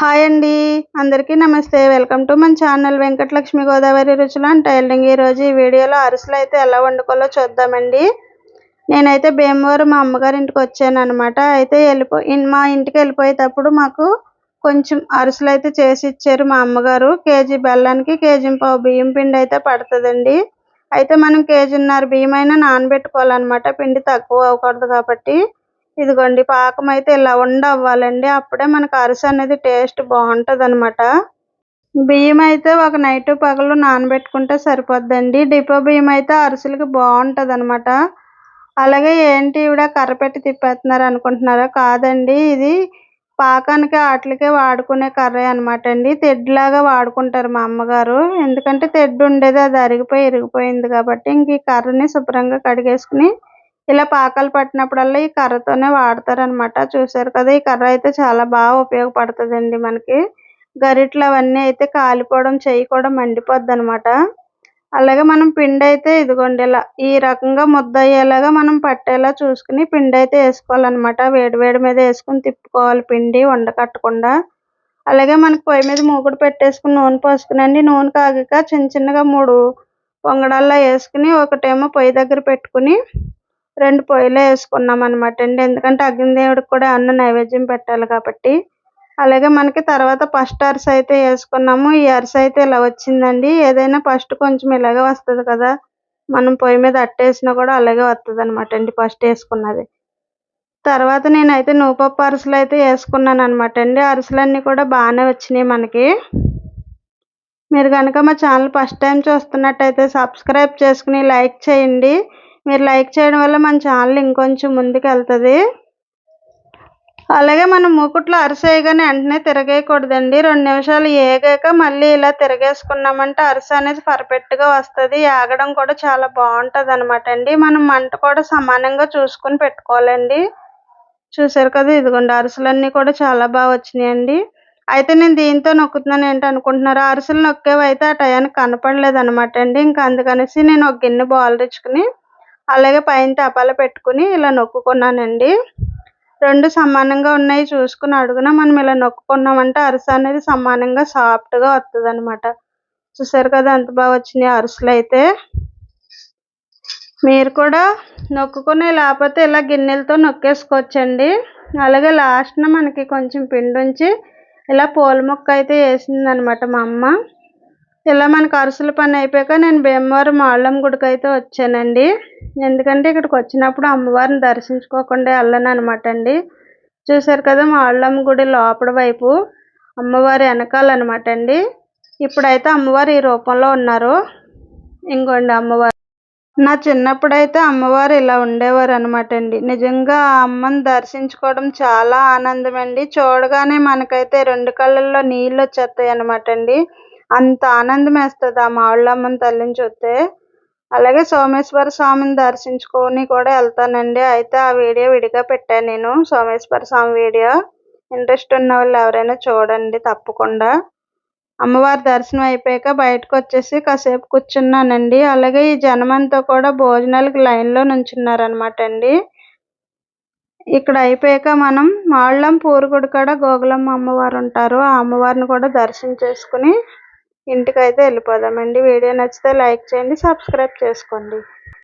Hi అండి. అందరికీ నమస్తే. వెల్కమ్ టు మన ఛానల్ వెంకటలక్ష్మి గోదావరి రుచులు అండ్ టైలరింగ్. ఈరోజు ఈ వీడియోలో అరిసెలు అయితే ఎలా వండుకోవాలో చూద్దామండి. నేనైతే భీమవరం మా అమ్మగారి ఇంటికి వచ్చాను అనమాట అయితే వెళ్ళిపో మా ఇంటికి వెళ్ళిపోయేటప్పుడు మాకు కొంచెం అరిసెలు అయితే చేసి ఇచ్చారు మా అమ్మగారు. కేజీ బెల్లానికి కేజీ పావు బియ్యం పిండి అయితే పడుతుందండి. అయితే మనం కేజీన్నర బియ్యం అయినా నానబెట్టుకోవాలన్నమాట. పిండి తక్కువ అవ్వకూడదు కాబట్టి. ఇదిగోండి పాకం అయితే ఇలా ఉండవ్వాలండి. అప్పుడే మనకు అరిసె అనేది టేస్ట్ బాగుంటుంది అనమాట బియ్యం అయితే ఒక నైట్ పగలు నానబెట్టుకుంటే సరిపోద్దండి. డిపో బియ్యం అయితే అరిసెలకి బాగుంటుంది అనమాట అలాగే ఏంటి ఇవిడ కర్రపెట్టి తిప్పేస్తున్నారు అనుకుంటున్నారా? కాదండి ఇది పాకానికి ఆటలకే వాడుకునే కర్ర అనమాట అండి తెడ్లాగా వాడుకుంటారు మా అమ్మగారు. ఎందుకంటే తెడ్డు ఉండేది అది అరిగిపోయి ఇరిగిపోయింది కాబట్టి ఇంక ఈ కర్రని శుభ్రంగా కడిగేసుకుని ఇలా పాకాలు పట్టినప్పుడల్లా ఈ కర్రతోనే వాడతారనమాట చూసారు కదా ఈ కర్ర అయితే చాలా బాగా ఉపయోగపడుతుందండి మనకి. గరిట్లు అవన్నీ అయితే కాలిపోవడం చెయ్యి కూడా మండిపోద్ది అనమాట అలాగే మనం పిండి అయితే ఇదిగోండి ఇలా ఈ రకంగా ముద్ద అయ్యేలాగా మనం పట్టేలా చూసుకుని పిండి అయితే వేసుకోవాలన్నమాట. వేడి వేడి మీద వేసుకుని తిప్పుకోవాలి పిండి ఉండకట్టకుండా అలాగే మనకి పొయ్యి మీద మూకుడు పెట్టేసుకుని నూనె పోసుకునండి. నూనె కాగాక చిన్న చిన్నగా మూడు పొంగడాల్లో వేసుకుని ఒకటేమో పొయ్యి దగ్గర పెట్టుకుని రెండు పొయ్యిలో వేసుకున్నాం అనమాట అండి. ఎందుకంటే అగ్నిదేవుడికి కూడా అన్న నైవేద్యం పెట్టాలి కాబట్టి. అలాగే మనకి తర్వాత ఫస్ట్ అరిసె అయితే వేసుకున్నాము. ఈ అరిసె అయితే ఇలా వచ్చిందండి. ఏదైనా ఫస్ట్ కొంచెం ఇలాగే వస్తుంది కదా. మనం పొయ్యి మీద అట్టేసినా కూడా అలాగే వస్తుంది అనమాట అండి ఫస్ట్ వేసుకున్నది. తర్వాత నేనైతే నూపప్పు అరిసెలు అయితే వేసుకున్నాను అనమాట అండి. అరిసెలన్నీ కూడా బాగానే వచ్చినాయి మనకి. మీరు కనుక మా ఛానల్ ఫస్ట్ టైం చూస్తున్నట్టయితే సబ్స్క్రైబ్ చేసుకుని లైక్ చేయండి. మీరు లైక్ చేయడం వల్ల మన ఛానల్ ఇంకొంచెం ముందుకు వెళ్తుంది అలాగే మనం మూకుట్లో అరిసేయగానే వెంటనే తిరగేయకూడదండి. రెండు నిమిషాలు ఏగాక మళ్ళీ ఇలా తిరగేసుకున్నామంటే అరిసె అనేది పర్ఫెక్ట్గా వస్తుంది. ఆగడం కూడా చాలా బాగుంటుంది అనమాట అండి. మనం మంట కూడా సమానంగా చూసుకొని పెట్టుకోవాలండి. చూసారు కదా ఇదిగోండి అరిసెలన్నీ కూడా చాలా బాగా వచ్చినాయండి. అయితే నేను దీంతో నొక్కుతున్నాను. ఏంటి అనుకుంటున్నారు? అరిసెలు నొక్కేవి అయితే ఆ టయానికి కనపడలేదు అనమాట అండి. ఇంకా అందుకనేసి నేను ఒక గిన్నె బాల్ తెచ్చుకుని అలాగే పైన తపాలు పెట్టుకుని ఇలా నొక్కుకున్నానండి. రెండు సమానంగా ఉన్నాయి చూసుకుని అడుగున మనం ఇలా నొక్కుకున్నామంటే అరిసె అనేది సమానంగా సాఫ్ట్గా వస్తుంది అనమాట చూసారు కదా ఎంత బాగా వచ్చినాయి అరిసెలు అయితే. మీరు కూడా నొక్కుకునే లేకపోతే ఇలా గిన్నెలతో నొక్కేసుకోవచ్చండి. అలాగే లాస్ట్న మనకి కొంచెం పిండి ఉంచి ఇలా పూల మొక్క అయితే వేసిందనమాట మా అమ్మ. ఇలా మనకు అరుసుల పని అయిపోయాక నేను భీమవరం మాళ్ళమ్మ గుడికి అయితే వచ్చానండి. ఎందుకంటే ఇక్కడికి వచ్చినప్పుడు అమ్మవారిని దర్శించుకోకుండా వెళ్ళను అనమాట అండి. చూసారు కదా మాళ్ళమ్మ గుడి లోపల వైపు అమ్మవారి వెనకాలన్నమాట అండి. ఇప్పుడైతే అమ్మవారు ఈ రూపంలో ఉన్నారు. ఇంకోండి అమ్మవారు. నా చిన్నప్పుడు అయితే అమ్మవారు ఇలా ఉండేవారు అనమాట అండి. నిజంగా అమ్మని దర్శించుకోవడం చాలా ఆనందం అండి చూడగానే మనకైతే రెండు కళ్ళల్లో నీళ్ళు వచ్చేస్తాయి అనమాట అండి. అంత ఆనందం వేస్తుంది ఆ మావుళ్ళమ్మని తల్లిని చూస్తే. అలాగే సోమేశ్వర స్వామిని దర్శించుకొని కూడా వెళ్తానండి. అయితే ఆ వీడియో విడిగా పెట్టాను నేను. సోమేశ్వర స్వామి వీడియో. ఇంట్రెస్ట్ ఉన్న వాళ్ళు ఎవరైనా చూడండి తప్పకుండా. అమ్మవారి దర్శనం అయిపోయాక బయటకు వచ్చేసి కాసేపు కూర్చున్నానండి. అలాగే ఈ జనమంతా కూడా భోజనాలకి లైన్లో నుంచున్నారనమాట అండి. ఇక్కడ అయిపోయాక మనం మాళ్ళం పూరుగుడి కాడ గోగులమ్మ అమ్మవారు ఉంటారు. ఆ అమ్మవారిని కూడా దర్శనం చేసుకుని ఇంటికైతే వెళ్ళిపోదామండి. వీడియో నచ్చితే లైక్ చేయండి సబ్స్క్రైబ్ చేసుకోండి.